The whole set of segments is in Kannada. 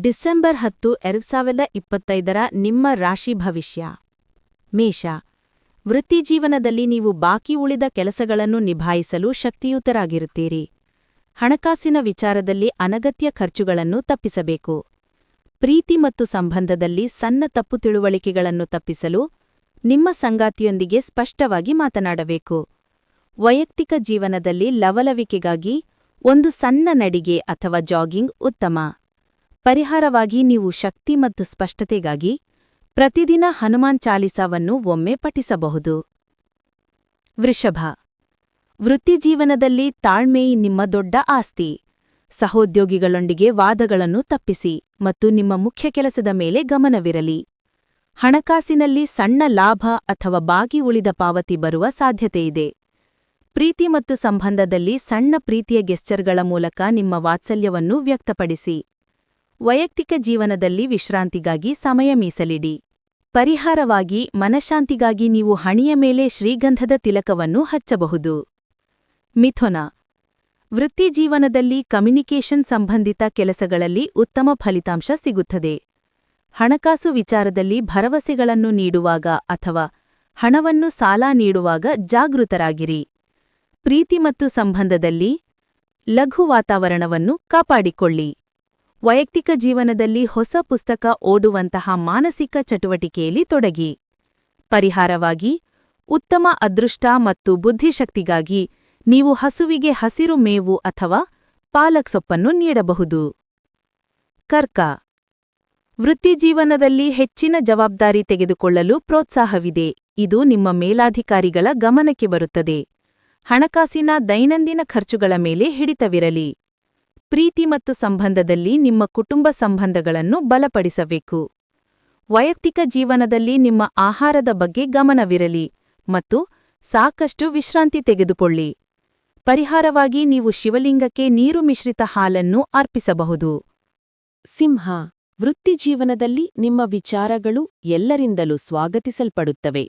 ಡಿಸೆಂಬರ್ ಹತ್ತು, ಎರಡು ಸಾವಿರದ ಇಪ್ಪತ್ತೈದರ ನಿಮ್ಮ ರಾಶಿ ಭವಿಷ್ಯ. ಮೇಷ. ವೃತ್ತಿಜೀವನದಲ್ಲಿ ನೀವು ಬಾಕಿ ಉಳಿದ ಕೆಲಸಗಳನ್ನು ನಿಭಾಯಿಸಲು ಶಕ್ತಿಯುತರಾಗಿರುತ್ತೀರಿ. ಹಣಕಾಸಿನ ವಿಚಾರದಲ್ಲಿ ಅನಗತ್ಯ ಖರ್ಚುಗಳನ್ನು ತಪ್ಪಿಸಬೇಕು. ಪ್ರೀತಿ ಮತ್ತು ಸಂಬಂಧದಲ್ಲಿ ಸಣ್ಣ ತಪ್ಪು ತಿಳುವಳಿಕೆಗಳನ್ನು ತಪ್ಪಿಸಲು ನಿಮ್ಮ ಸಂಗಾತಿಯೊಂದಿಗೆ ಸ್ಪಷ್ಟವಾಗಿ ಮಾತನಾಡಬೇಕು. ವೈಯಕ್ತಿಕ ಜೀವನದಲ್ಲಿ ಲವಲವಿಕೆಗಾಗಿ ಒಂದು ಸಣ್ಣ ನಡಿಗೆ ಅಥವಾ ಜಾಗಿಂಗ್ ಉತ್ತಮ. ಪರಿಹಾರವಾಗಿ ನೀವು ಶಕ್ತಿ ಮತ್ತು ಸ್ಪಷ್ಟತೆಗಾಗಿ ಪ್ರತಿದಿನ ಹನುಮಾನ್ ಚಾಲಿಸಾವನ್ನು ಒಮ್ಮೆ ಪಠಿಸಬಹುದು. ವೃಷಭ. ವೃತ್ತಿಜೀವನದಲ್ಲಿ ತಾಳ್ಮೆ ನಿಮ್ಮ ದೊಡ್ಡ ಆಸ್ತಿ. ಸಹೋದ್ಯೋಗಿಗಳೊಂದಿಗೆ ವಾದಗಳನ್ನು ತಪ್ಪಿಸಿ ಮತ್ತು ನಿಮ್ಮ ಮುಖ್ಯ ಕೆಲಸದ ಮೇಲೆ ಗಮನವಿರಲಿ. ಹಣಕಾಸಿನಲ್ಲಿ ಸಣ್ಣ ಲಾಭ ಅಥವಾ ಬಾಗಿ ಉಳಿದ ಪಾವತಿ ಬರುವ ಸಾಧ್ಯತೆಯಿದೆ ಪ್ರೀತಿ ಮತ್ತು ಸಂಬಂಧದಲ್ಲಿ ಸಣ್ಣ ಪ್ರೀತಿಯ ಗೆಸ್ಚರ್ಗಳ ಮೂಲಕ ನಿಮ್ಮ ವಾತ್ಸಲ್ಯವನ್ನು ವ್ಯಕ್ತಪಡಿಸಿ. ವೈಯಕ್ತಿಕ ಜೀವನದಲ್ಲಿ ವಿಶ್ರಾಂತಿಗಾಗಿ ಸಮಯ ಮೀಸಲಿಡಿ. ಪರಿಹಾರವಾಗಿ, ಮನಃಶಾಂತಿಗಾಗಿ ನೀವು ಹಣಿಯ ಮೇಲೆ ಶ್ರೀಗಂಧದ ತಿಲಕವನ್ನು ಹಚ್ಚಬಹುದು. ಮಿಥುನ. ವೃತ್ತಿಜೀವನದಲ್ಲಿ ಕಮ್ಯುನಿಕೇಷನ್ ಸಂಬಂಧಿತ ಕೆಲಸಗಳಲ್ಲಿ ಉತ್ತಮ ಫಲಿತಾಂಶ ಸಿಗುತ್ತದೆ. ಹಣಕಾಸು ವಿಚಾರದಲ್ಲಿ ಭರವಸೆಗಳನ್ನು ನೀಡುವಾಗ ಅಥವಾ ಹಣವನ್ನು ಸಾಲ ನೀಡುವಾಗ ಜಾಗೃತರಾಗಿರಿ. ಪ್ರೀತಿ ಮತ್ತು ಸಂಬಂಧದಲ್ಲಿ ಲಘು ವಾತಾವರಣವನ್ನು ಕಾಪಾಡಿಕೊಳ್ಳಿ. ವೈಯಕ್ತಿಕ ಜೀವನದಲ್ಲಿ ಹೊಸ ಪುಸ್ತಕ ಓಡುವಂತಹ ಮಾನಸಿಕ ಚಟುವಟಿಕೆಯಲ್ಲಿ ತೊಡಗಿ. ಪರಿಹಾರವಾಗಿ, ಉತ್ತಮ ಅದೃಷ್ಟ ಮತ್ತು ಬುದ್ಧಿಶಕ್ತಿಗಾಗಿ ನೀವು ಹಸುವಿಗೆ ಹಸಿರು ಮೇವು ಅಥವಾ ಪಾಲಕ್ ಸೊಪ್ಪನ್ನು ನೀಡಬಹುದು. ಕರ್ಕ. ವೃತ್ತಿಜೀವನದಲ್ಲಿ ಹೆಚ್ಚಿನ ಜವಾಬ್ದಾರಿ ತೆಗೆದುಕೊಳ್ಳಲು ಪ್ರೋತ್ಸಾಹವಿದೆ. ಇದು ನಿಮ್ಮ ಮೇಲಾಧಿಕಾರಿಗಳ ಗಮನಕ್ಕೆ ಬರುತ್ತದೆ. ಹಣಕಾಸಿನ ದೈನಂದಿನ ಖರ್ಚುಗಳ ಮೇಲೆ ಹಿಡಿತವಿರಲಿ. ಪ್ರೀತಿ ಮತ್ತು ಸಂಬಂಧದಲ್ಲಿ ನಿಮ್ಮ ಕುಟುಂಬ ಸಂಬಂಧಗಳನ್ನು ಬಲಪಡಿಸಬೇಕು. ವೈಯಕ್ತಿಕ ಜೀವನದಲ್ಲಿ ನಿಮ್ಮ ಆಹಾರದ ಬಗ್ಗೆ ಗಮನವಿರಲಿ ಮತ್ತು ಸಾಕಷ್ಟು ವಿಶ್ರಾಂತಿ ತೆಗೆದುಕೊಳ್ಳಿ. ಪರಿಹಾರವಾಗಿ ನೀವು ಶಿವಲಿಂಗಕ್ಕೆ ನೀರು ಮಿಶ್ರಿತ ಹಾಲನ್ನು ಅರ್ಪಿಸಬಹುದು. ಸಿಂಹ ವೃತ್ತಿಜೀವನದಲ್ಲಿ ನಿಮ್ಮ ವಿಚಾರಗಳು ಎಲ್ಲರಿಂದಲೂ ಸ್ವಾಗತಿಸಲ್ಪಡುತ್ತವೆ,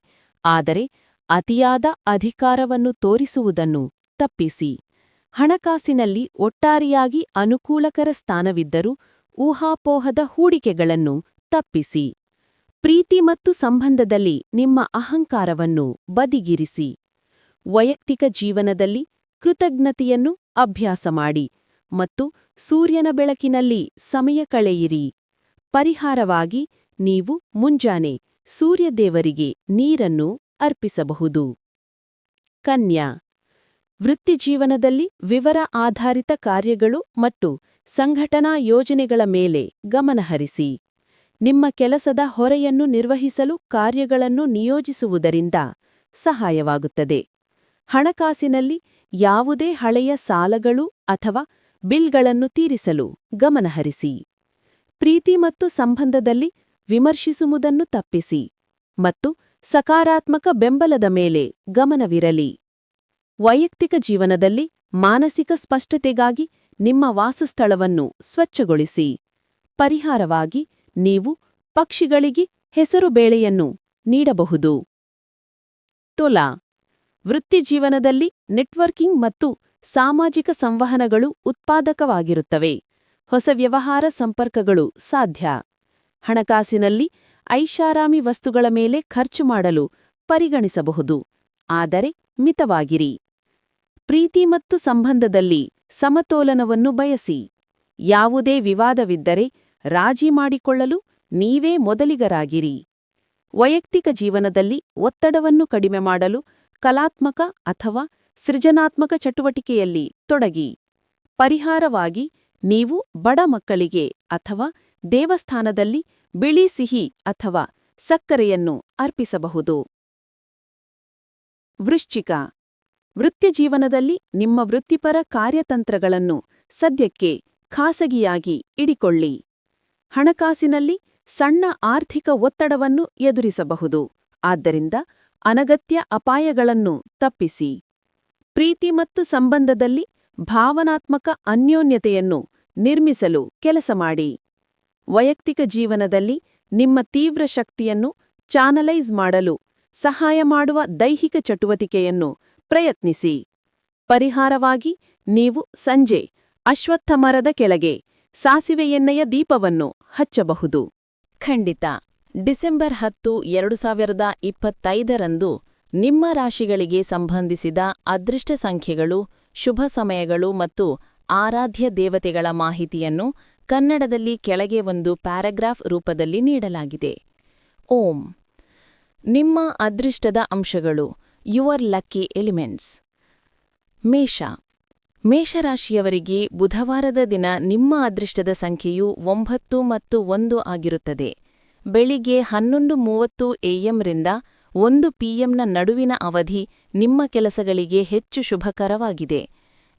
ಆದರೆ ಅತಿಯಾದ ಅಧಿಕಾರವನ್ನು ತೋರಿಸುವುದನ್ನು ತಪ್ಪಿಸಿ. ಹಣಕಾಸಿನಲ್ಲಿ ಒಟ್ಟಾರೆಯಾಗಿ ಅನುಕೂಲಕರ ಸ್ಥಾನವಿದ್ದರೂ ಊಹಾಪೋಹದ ಹೂಡಿಕೆಗಳನ್ನು ತಪ್ಪಿಸಿ. ಪ್ರೀತಿ ಮತ್ತು ಸಂಬಂಧದಲ್ಲಿ ನಿಮ್ಮ ಅಹಂಕಾರವನ್ನು ಬದಿಗಿರಿಸಿ. ವೈಯಕ್ತಿಕ ಜೀವನದಲ್ಲಿ ಕೃತಜ್ಞತೆಯನ್ನು ಅಭ್ಯಾಸ ಮಾಡಿ ಮತ್ತು ಸೂರ್ಯನ ಬೆಳಕಿನಲ್ಲಿ ಸಮಯ ಕಳೆಯಿರಿ. ಪರಿಹಾರವಾಗಿ ನೀವು ಮುಂಜಾನೆ ಸೂರ್ಯದೇವರಿಗೆ ನೀರನ್ನು ಅರ್ಪಿಸಬಹುದು. ಕನ್ಯಾ ವೃತ್ತಿಜೀವನದಲ್ಲಿ ವಿವರ ಆಧಾರಿತ ಕಾರ್ಯಗಳು ಮತ್ತು ಸಂಘಟನಾ ಯೋಜನೆಗಳ ಮೇಲೆ ಗಮನಹರಿಸಿ ನಿಮ್ಮ ಕೆಲಸದ ಹೊರೆಯನ್ನು ನಿರ್ವಹಿಸಲು ಕಾರ್ಯಗಳನ್ನು ನಿಯೋಜಿಸುವುದರಿಂದ ಸಹಾಯವಾಗುತ್ತದೆ. ಹಣಕಾಸಿನಲ್ಲಿ ಯಾವುದೇ ಹಳೆಯ ಸಾಲಗಳು ಅಥವಾ ಬಿಲ್ಗಳನ್ನು ತೀರಿಸಲು ಗಮನಹರಿಸಿ ಪ್ರೀತಿ ಮತ್ತು ಸಂಬಂಧದಲ್ಲಿ ವಿಮರ್ಶಿಸುವುದನ್ನು ತಪ್ಪಿಸಿ ಮತ್ತು ಸಕಾರಾತ್ಮಕ ಬೆಂಬಲದ ಮೇಲೆ ಗಮನವಿರಲಿ. ವೈಯಕ್ತಿಕ ಜೀವನದಲ್ಲಿ ಮಾನಸಿಕ ಸ್ಪಷ್ಟತೆಗಾಗಿ ನಿಮ್ಮ ವಾಸಸ್ಥಳವನ್ನು ಸ್ವಚ್ಛಗೊಳಿಸಿ. ಪರಿಹಾರವಾಗಿ ನೀವು ಪಕ್ಷಿಗಳಿಗೆ ಹೆಸರುಬೇಳೆಯನ್ನು ನೀಡಬಹುದು. ತುಲಾ. ವೃತ್ತಿಜೀವನದಲ್ಲಿ ನೆಟ್ವರ್ಕಿಂಗ್ ಮತ್ತು ಸಾಮಾಜಿಕ ಸಂವಹನಗಳು ಉತ್ಪಾದಕವಾಗಿರುತ್ತವೆ. ಹೊಸ ವ್ಯವಹಾರ ಸಂಪರ್ಕಗಳು ಸಾಧ್ಯ. ಹಣಕಾಸಿನಲ್ಲಿ ಐಷಾರಾಮಿ ವಸ್ತುಗಳ ಮೇಲೆ ಖರ್ಚು ಮಾಡಲು ಪರಿಗಣಿಸಬಹುದು. ಆದರೆ ಮಿತವಾಗಿರಿ. ಪ್ರೀತಿ ಮತ್ತು ಸಂಬಂಧದಲ್ಲಿ ಸಮತೋಲನವನ್ನು ಬಯಸಿ. ಯಾವುದೇ ವಿವಾದವಿದ್ದರೆ ರಾಜಿ ಮಾಡಿಕೊಳ್ಳಲು ನೀವೇ ಮೊದಲಿಗರಾಗಿರಿ. ವೈಯಕ್ತಿಕ ಜೀವನದಲ್ಲಿ ಒತ್ತಡವನ್ನು ಕಡಿಮೆ ಮಾಡಲು ಕಲಾತ್ಮಕ ಅಥವಾ ಸೃಜನಾತ್ಮಕ ಚಟುವಟಿಕೆಯಲ್ಲಿ ತೊಡಗಿ. ಪರಿಹಾರವಾಗಿ ನೀವು ಬಡ ಮಕ್ಕಳಿಗೆ ಅಥವಾ ದೇವಸ್ಥಾನದಲ್ಲಿ ಬಿಳಿ ಸಿಹಿ ಅಥವಾ ಸಕ್ಕರೆಯನ್ನು ಅರ್ಪಿಸಬಹುದು. ವೃಶ್ಚಿಕ ವೃತ್ತಿಜೀವನದಲ್ಲಿ ನಿಮ್ಮ ವೃತ್ತಿಪರ ಕಾರ್ಯತಂತ್ರಗಳನ್ನು ಸದ್ಯಕ್ಕೆ ಖಾಸಗಿಯಾಗಿ ಇಡಿಕೊಳ್ಳಿ ಹಣಕಾಸಿನಲ್ಲಿ ಸಣ್ಣ ಆರ್ಥಿಕ ಒತ್ತಡವನ್ನು ಎದುರಿಸಬಹುದು. ಆದ್ದರಿಂದ ಅನಗತ್ಯ ಅಪಾಯಗಳನ್ನು ತಪ್ಪಿಸಿ. ಪ್ರೀತಿ ಮತ್ತು ಸಂಬಂಧದಲ್ಲಿ ಭಾವನಾತ್ಮಕ ಅನ್ಯೋನ್ಯತೆಯನ್ನು ನಿರ್ಮಿಸಲು ಕೆಲಸ ಮಾಡಿ. ವೈಯಕ್ತಿಕ ಜೀವನದಲ್ಲಿ ನಿಮ್ಮ ತೀವ್ರ ಶಕ್ತಿಯನ್ನು ಚಾನಲೈಸ್ ಮಾಡಲು ಸಹಾಯ ಮಾಡುವ ದೈಹಿಕ ಚಟುವಟಿಕೆಯನ್ನು ಪ್ರಯತ್ನಿಸಿ. ಪರಿಹಾರವಾಗಿ, ನೀವು ಸಂಜೆ ಅಶ್ವತ್ಥ ಮರದ ಕೆಳಗೆ ಸಾಸಿವೆ ಎಣ್ಣೆಯ ದೀಪವನ್ನು ಹಚ್ಚಬಹುದು. ಖಂಡಿತ. ಡಿಸೆಂಬರ್ ಹತ್ತು, ಎರಡು ಸಾವಿರದ ಇಪ್ಪತ್ತೈದರಂದು ನಿಮ್ಮ ರಾಶಿಗಳಿಗೆ ಸಂಬಂಧಿಸಿದ ಅದೃಷ್ಟ ಸಂಖ್ಯೆಗಳು, ಶುಭ ಸಮಯಗಳು ಮತ್ತು ಆರಾಧ್ಯ ದೇವತೆಗಳ ಮಾಹಿತಿಯನ್ನು ಕನ್ನಡದಲ್ಲಿ ಕೆಳಗೆ ಒಂದು ಪ್ಯಾರಾಗ್ರಾಫ್ ರೂಪದಲ್ಲಿ ನೀಡಲಾಗಿದೆ. ಓಂ. ನಿಮ್ಮ ಅದೃಷ್ಟದ ಅಂಶಗಳು. Your lucky elements. ಮೇಷ. ಮೇಷರಾಶಿಯವರಿಗೆ ಬುಧವಾರದ ದಿನ ನಿಮ್ಮ ಅದೃಷ್ಟದ ಸಂಖ್ಯೆಯು ಒಂಬತ್ತು ಮತ್ತು ಒಂದು ಆಗಿರುತ್ತದೆ. ಬೆಳಿಗ್ಗೆ ಹನ್ನೊಂದು ಮೂವತ್ತು ಎಎಂರಿಂದ ಒಂದು ಪಿಎಂನ ನಡುವಿನ ಅವಧಿ ನಿಮ್ಮ ಕೆಲಸಗಳಿಗೆ ಹೆಚ್ಚು ಶುಭಕರವಾಗಿದೆ.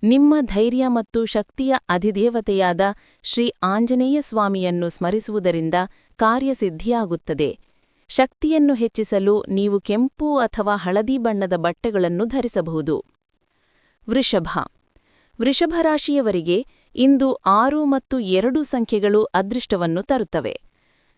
ನಿಮ್ಮ ಧೈರ್ಯ ಮತ್ತು ಶಕ್ತಿಯ ಅಧಿದೇವತೆಯಾದ ಶ್ರೀ ಆಂಜನೇಯ ಸ್ವಾಮಿಯನ್ನು ಸ್ಮರಿಸುವುದರಿಂದ ಕಾರ್ಯಸಿದ್ಧಿಯಾಗುತ್ತದೆ. ಶಕ್ತಿಯನ್ನು ಹೆಚ್ಚಿಸಲು ನೀವು ಕೆಂಪು ಅಥವಾ ಹಳದಿ ಬಣ್ಣದ ಬಟ್ಟೆಗಳನ್ನು ಧರಿಸಬಹುದು. ವೃಷಭ. ವೃಷಭರಾಶಿಯವರಿಗೆ ಇಂದು ಆರು ಮತ್ತು ಎರಡು ಸಂಖ್ಯೆಗಳು ಅದೃಷ್ಟವನ್ನು ತರುತ್ತವೆ.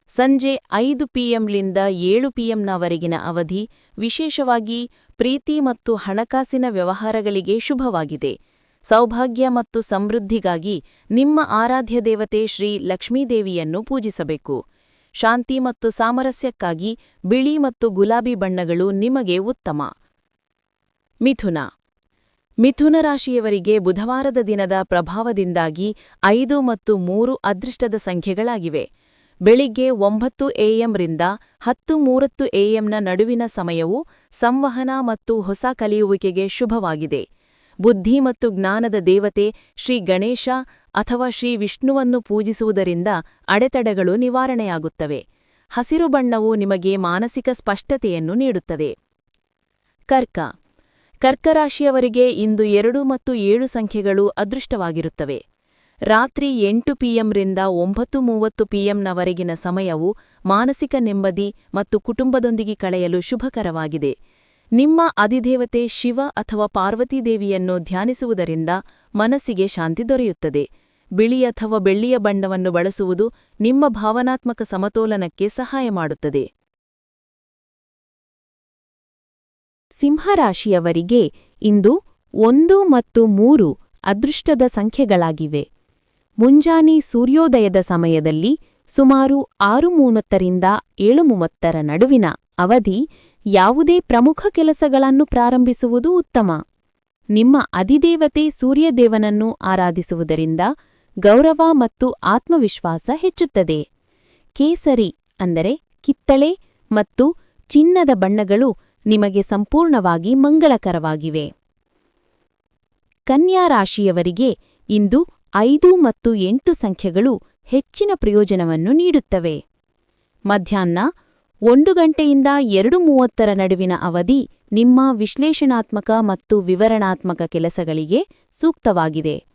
ಸಂಜೆ ಐದು ಪಿಎಂಲಿಂದ ಏಳು ಪಿಎಂನವರೆಗಿನ ಅವಧಿ ವಿಶೇಷವಾಗಿ ಪ್ರೀತಿ ಮತ್ತು ಹಣಕಾಸಿನ ವ್ಯವಹಾರಗಳಿಗೆ ಶುಭವಾಗಿದೆ. ಸೌಭಾಗ್ಯ ಮತ್ತು ಸಮೃದ್ಧಿಗಾಗಿ ನಿಮ್ಮ ಆರಾಧ್ಯ ದೇವತೆ ಶ್ರೀ ಲಕ್ಷ್ಮೀದೇವಿಯನ್ನು ಪೂಜಿಸಬೇಕು. ಶಾಂತಿ ಮತ್ತು ಸಾಮರಸ್ಯಕ್ಕಾಗಿ ಬಿಳಿ ಮತ್ತು ಗುಲಾಬಿ ಬಣ್ಣಗಳು ನಿಮಗೆ ಉತ್ತಮ. ಮಿಥುನ. ಮಿಥುನ ರಾಶಿಯವರಿಗೆ ಬುಧವಾರದ ದಿನದ ಪ್ರಭಾವದಿಂದಾಗಿ ಐದು ಮತ್ತು ಮೂರು ಅದೃಷ್ಟದ ಸಂಖ್ಯೆಗಳಾಗಿವೆ. ಬೆಳಿಗ್ಗೆ ಒಂಬತ್ತು ಎಎಂರಿಂದ ಹತ್ತು ಮೂರತ್ತು ಎಎಂನ ನಡುವಿನ ಸಮಯವು ಸಂವಹನ ಮತ್ತು ಹೊಸ ಕಲಿಯುವಿಕೆಗೆ ಶುಭವಾಗಿದೆ. ಬುದ್ಧಿ ಮತ್ತು ಜ್ಞಾನದ ದೇವತೆ ಶ್ರೀ ಗಣೇಶ ಅಥವಾ ಶ್ರೀ ವಿಷ್ಣುವನ್ನು ಪೂಜಿಸುವುದರಿಂದ ಅಡೆತಡೆಗಳು ನಿವಾರಣೆಯಾಗುತ್ತವೆ. ಹಸಿರು ಬಣ್ಣವು ನಿಮಗೆ ಮಾನಸಿಕ ಸ್ಪಷ್ಟತೆಯನ್ನು ನೀಡುತ್ತದೆ. ಕರ್ಕ. ಕರ್ಕರಾಶಿಯವರಿಗೆ ಇಂದು ಎರಡು ಮತ್ತು ಏಳು ಸಂಖ್ಯೆಗಳು ಅದೃಷ್ಟವಾಗಿರುತ್ತವೆ. ರಾತ್ರಿ ಎಂಟು ಪಿಎಂರಿಂದ ಒಂಬತ್ತು ಮೂವತ್ತು ಪಿಎಂನವರೆಗಿನ ಸಮಯವು ಮಾನಸಿಕ ನೆಮ್ಮದಿ ಮತ್ತು ಕುಟುಂಬದೊಂದಿಗೆ ಕಳೆಯಲು ಶುಭಕರವಾಗಿದೆ. ನಿಮ್ಮ ಅಧಿದೇವತೆ ಶಿವ ಅಥವಾ ಪಾರ್ವತೀದೇವಿಯನ್ನು ಧ್ಯಾನಿಸುವುದರಿಂದ ಮನಸ್ಸಿಗೆ ಶಾಂತಿ ದೊರೆಯುತ್ತದೆ. ಬಿಳಿ ಅಥವಾ ಬೆಳ್ಳಿಯ ಬಣ್ಣವನ್ನು ಬಳಸುವುದು ನಿಮ್ಮ ಭಾವನಾತ್ಮಕ ಸಮತೋಲನಕ್ಕೆ ಸಹಾಯ ಮಾಡುತ್ತದೆ. ಸಿಂಹರಾಶಿಯವರಿಗೆ ಇಂದು ಒಂದು ಮತ್ತು ಮೂರು ಅದೃಷ್ಟದ ಸಂಖ್ಯೆಗಳಾಗಿವೆ. ಮುಂಜಾನೆ ಸೂರ್ಯೋದಯದ ಸಮಯದಲ್ಲಿ ಸುಮಾರು ಆರು ಮೂವತ್ತರಿಂದ ಏಳು ಮೂವತ್ತರ ನಡುವಿನ ಅವಧಿ ಯಾವುದೇ ಪ್ರಮುಖ ಕೆಲಸಗಳನ್ನು ಪ್ರಾರಂಭಿಸುವುದು ಉತ್ತಮ. ನಿಮ್ಮ ಅಧಿದೇವತೆ ಸೂರ್ಯದೇವನನ್ನು ಆರಾಧಿಸುವುದರಿಂದ ಗೌರವ ಮತ್ತು ಆತ್ಮವಿಶ್ವಾಸ ಹೆಚ್ಚುತ್ತದೆ. ಕೇಸರಿ ಅಂದರೆ ಕಿತ್ತಳೆ ಮತ್ತು ಚಿನ್ನದ ಬಣ್ಣಗಳು ನಿಮಗೆ ಸಂಪೂರ್ಣವಾಗಿ ಮಂಗಳಕರವಾಗಿವೆ. ಕನ್ಯಾರಾಶಿಯವರಿಗೆ ಇಂದು ಐದು ಮತ್ತು ಎಂಟು ಸಂಖ್ಯೆಗಳು ಹೆಚ್ಚಿನ ಪ್ರಯೋಜನವನ್ನು ನೀಡುತ್ತವೆ. ಮಧ್ಯಾಹ್ನ ಒಂದು ಗಂಟೆಯಿಂದ ಎರಡು ಮೂವತ್ತರ ನಡುವಿನ ಅವಧಿ ನಿಮ್ಮ ವಿಶ್ಲೇಷಣಾತ್ಮಕ ಮತ್ತು ವಿವರಣಾತ್ಮಕ ಕೆಲಸಗಳಿಗೆ ಸೂಕ್ತವಾಗಿದೆ.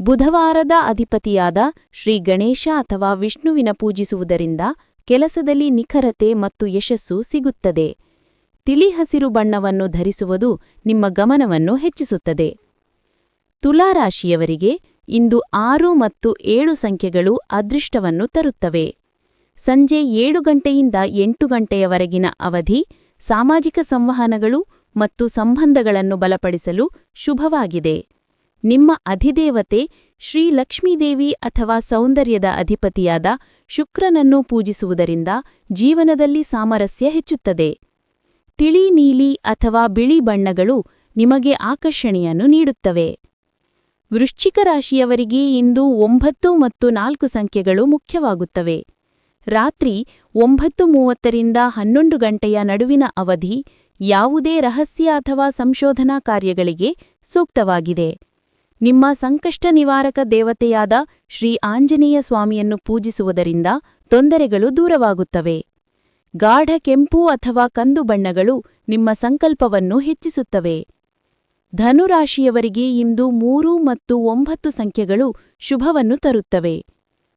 ಬುಧವಾರದ ಅಧಿಪತಿಯಾದ ಶ್ರೀ ಗಣೇಶ ಅಥವಾ ವಿಷ್ಣುವಿನ ಪೂಜಿಸುವುದರಿಂದ ಕೆಲಸದಲ್ಲಿ ನಿಖರತೆ ಮತ್ತು ಯಶಸ್ಸು ಸಿಗುತ್ತದೆ. ತಿಳಿ ಹಸಿರು ಬಣ್ಣವನ್ನು ಧರಿಸುವುದು ನಿಮ್ಮ ಗಮನವನ್ನು ಹೆಚ್ಚಿಸುತ್ತದೆ. ತುಲಾರಾಶಿಯವರಿಗೆ ಇಂದು ಆರು ಮತ್ತು ಏಳು ಸಂಖ್ಯೆಗಳು ಅದೃಷ್ಟವನ್ನು ತರುತ್ತವೆ. ಸಂಜೆ ಏಳು ಗಂಟೆಯಿಂದ ಎಂಟು ಗಂಟೆಯವರೆಗಿನ ಅವಧಿ ಸಾಮಾಜಿಕ ಸಂವಹನಗಳು ಮತ್ತು ಸಂಬಂಧಗಳನ್ನು ಬಲಪಡಿಸಲು ಶುಭವಾಗಿದೆ. ನಿಮ್ಮ ಅಧಿದೇವತೆ ಶ್ರೀ ಲಕ್ಷ್ಮೀದೇವಿ ಅಥವಾ ಸೌಂದರ್ಯದ ಅಧಿಪತಿಯಾದ ಶುಕ್ರನನ್ನು ಪೂಜಿಸುವುದರಿಂದ ಜೀವನದಲ್ಲಿ ಸಾಮರಸ್ಯ ಹೆಚ್ಚುತ್ತದೆ. ತಿಳಿ ನೀಲಿ ಅಥವಾ ಬಿಳಿ ಬಣ್ಣಗಳು ನಿಮಗೆ ಆಕರ್ಷಣೆಯನ್ನು ನೀಡುತ್ತವೆ. ವೃಶ್ಚಿಕ ರಾಶಿಯವರಿಗೆ ಇಂದು ಒಂಬತ್ತು ಮತ್ತು ನಾಲ್ಕು ಸಂಖ್ಯೆಗಳು ಮುಖ್ಯವಾಗುತ್ತವೆ. ರಾತ್ರಿ ಒಂಬತ್ತು ಮೂವತ್ತರಿಂದ ಹನ್ನೊಂದು ಗಂಟೆಯ ನಡುವಿನ ಅವಧಿ ಯಾವುದೇ ರಹಸ್ಯ ಅಥವಾ ಸಂಶೋಧನಾ ಕಾರ್ಯಗಳಿಗೆ ಸೂಕ್ತವಾಗಿದೆ. ನಿಮ್ಮ ಸಂಕಷ್ಟ ನಿವಾರಕ ದೇವತೆಯಾದ ಶ್ರೀ ಆಂಜನೇಯ ಸ್ವಾಮಿಯನ್ನು ಪೂಜಿಸುವುದರಿಂದ ತೊಂದರೆಗಳು ದೂರವಾಗುತ್ತವೆ. ಗಾಢ ಕೆಂಪು ಅಥವಾ ಕಂದು ಬಣ್ಣಗಳು ನಿಮ್ಮ ಸಂಕಲ್ಪವನ್ನು ಹೆಚ್ಚಿಸುತ್ತವೆ. ಧನುರಾಶಿಯವರಿಗೆ ಇಂದು ಮೂರು ಮತ್ತು ಒಂಬತ್ತು ಸಂಖ್ಯೆಗಳು ಶುಭವನ್ನು ತರುತ್ತವೆ.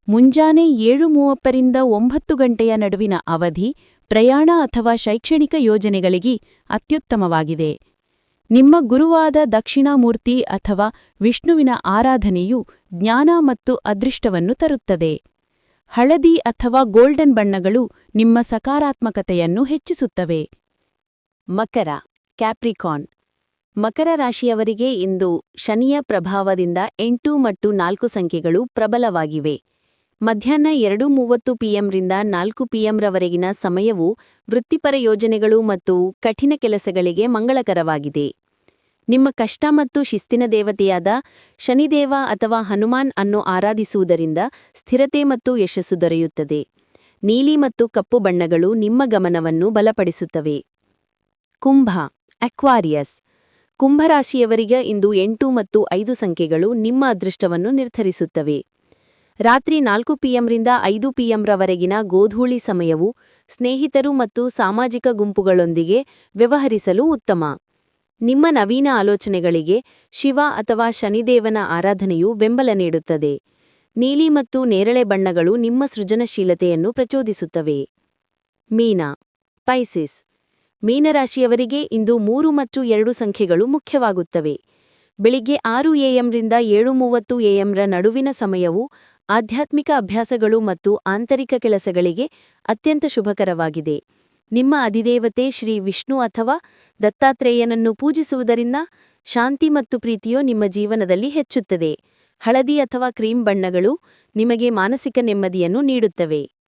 ಮುಂಜಾನೆ ಏಳು ಮೂವತ್ತರಿಂದ ಒಂಬತ್ತು ಗಂಟೆಯ ನಡುವಿನ ಅವಧಿ ಪ್ರಯಾಣ ಅಥವಾ ಶೈಕ್ಷಣಿಕ ಯೋಜನೆಗಳಿಗೆ ಅತ್ಯುತ್ತಮವಾಗಿದೆ. ನಿಮ್ಮ ಗುರುವಾದ ದಕ್ಷಿಣಾಮೂರ್ತಿ ಅಥವಾ ವಿಷ್ಣುವಿನ ಆರಾಧನೆಯು ಜ್ಞಾನ ಮತ್ತು ಅದೃಷ್ಟವನ್ನು ತರುತ್ತದೆ. ಹಳದಿ ಅಥವಾ ಗೋಲ್ಡನ್ ಬಣ್ಣಗಳು ನಿಮ್ಮ ಸಕಾರಾತ್ಮಕತೆಯನ್ನು ಹೆಚ್ಚಿಸುತ್ತವೆ. ಮಕರ ಕ್ಯಾಪ್ರಿಕಾನ್ ಮಕರ ರಾಶಿಯವರಿಗೆ ಇಂದು ಶನಿಯ ಪ್ರಭಾವದಿಂದ ಎಂಟು ಮತ್ತು ನಾಲ್ಕು ಸಂಖ್ಯೆಗಳು ಪ್ರಬಲವಾಗಿವೆ. ಮಧ್ಯಾಹ್ನ ಎರಡು ಮೂವತ್ತು ಪಿಎಂರಿಂದ ನಾಲ್ಕು ಪಿಎಂರವರೆಗಿನ ಸಮಯವು ವೃತ್ತಿಪರ ಯೋಜನೆಗಳು ಮತ್ತು ಕಠಿಣ ಕೆಲಸಗಳಿಗೆ ಮಂಗಳಕರವಾಗಿದೆ. ನಿಮ್ಮ ಕಷ್ಟ ಮತ್ತು ಶಿಸ್ತಿನ ದೇವತೆಯಾದ ಶನಿದೇವ ಅಥವಾ ಹನುಮಾನ್ ಅನ್ನು ಆರಾಧಿಸುವುದರಿಂದ ಸ್ಥಿರತೆ ಮತ್ತು ಯಶಸ್ಸು ದೊರೆಯುತ್ತದೆ. ನೀಲಿ ಮತ್ತು ಕಪ್ಪು ಬಣ್ಣಗಳು ನಿಮ್ಮ ಗಮನವನ್ನು ಬಲಪಡಿಸುತ್ತವೆ. ಕುಂಭ, ಅಕ್ವಾರಿಯಸ್. ಕುಂಭರಾಶಿಯವರಿಗೆ ಇಂದು ಎಂಟು ಮತ್ತು ಐದು ಸಂಖ್ಯೆಗಳು ನಿಮ್ಮ ಅದೃಷ್ಟವನ್ನು ನಿರ್ಧರಿಸುತ್ತವೆ. ರಾತ್ರಿ ನಾಲ್ಕು ಪಿಎಂರಿಂದ ಐದು ಪಿಎಂರವರೆಗಿನ ಗೋಧೂಳಿ ಸಮಯವು ಸ್ನೇಹಿತರು ಮತ್ತು ಸಾಮಾಜಿಕ ಗುಂಪುಗಳೊಂದಿಗೆ ವ್ಯವಹರಿಸಲು ಉತ್ತಮ. ನಿಮ್ಮ ನವೀನ ಆಲೋಚನೆಗಳಿಗೆ ಶಿವ ಅಥವಾ ಶನಿದೇವನ ಆರಾಧನೆಯು ಬೆಂಬಲ ನೀಡುತ್ತದೆ. ನೀಲಿ ಮತ್ತು ನೇರಳೆ ಬಣ್ಣಗಳು ನಿಮ್ಮ ಸೃಜನಶೀಲತೆಯನ್ನು ಪ್ರಚೋದಿಸುತ್ತವೆ. ಮೀನ, ಪೈಸಿಸ್. ಮೀನರಾಶಿಯವರಿಗೆ ಇಂದು ಮೂರು ಮತ್ತು ಎರಡು ಸಂಖ್ಯೆಗಳು ಮುಖ್ಯವಾಗುತ್ತವೆ. ಬೆಳಿಗ್ಗೆ ಆರು ಎಎಂರಿಂದ ಏಳು ಮೂವತ್ತು ಎಎಂರ ನಡುವಿನ ಸಮಯವು ಆಧ್ಯಾತ್ಮಿಕ ಅಭ್ಯಾಸಗಳು ಮತ್ತು ಆಂತರಿಕ ಕೆಲಸಗಳಿಗೆ ಅತ್ಯಂತ ಶುಭಕರವಾಗಿದೆ. ನಿಮ್ಮ ಅಧಿದೇವತೆ ಶ್ರೀ ವಿಷ್ಣು ಅಥವಾ ದತ್ತಾತ್ರೇಯನನ್ನು ಪೂಜಿಸುವುದರಿಂದ ಶಾಂತಿ ಮತ್ತು ಪ್ರೀತಿಯು ನಿಮ್ಮ ಜೀವನದಲ್ಲಿ ಹೆಚ್ಚುತ್ತದೆ. ಹಳದಿ ಅಥವಾ ಕ್ರೀಮ್ ಬಣ್ಣಗಳು ನಿಮಗೆ ಮಾನಸಿಕ ನೆಮ್ಮದಿಯನ್ನು ನೀಡುತ್ತವೆ.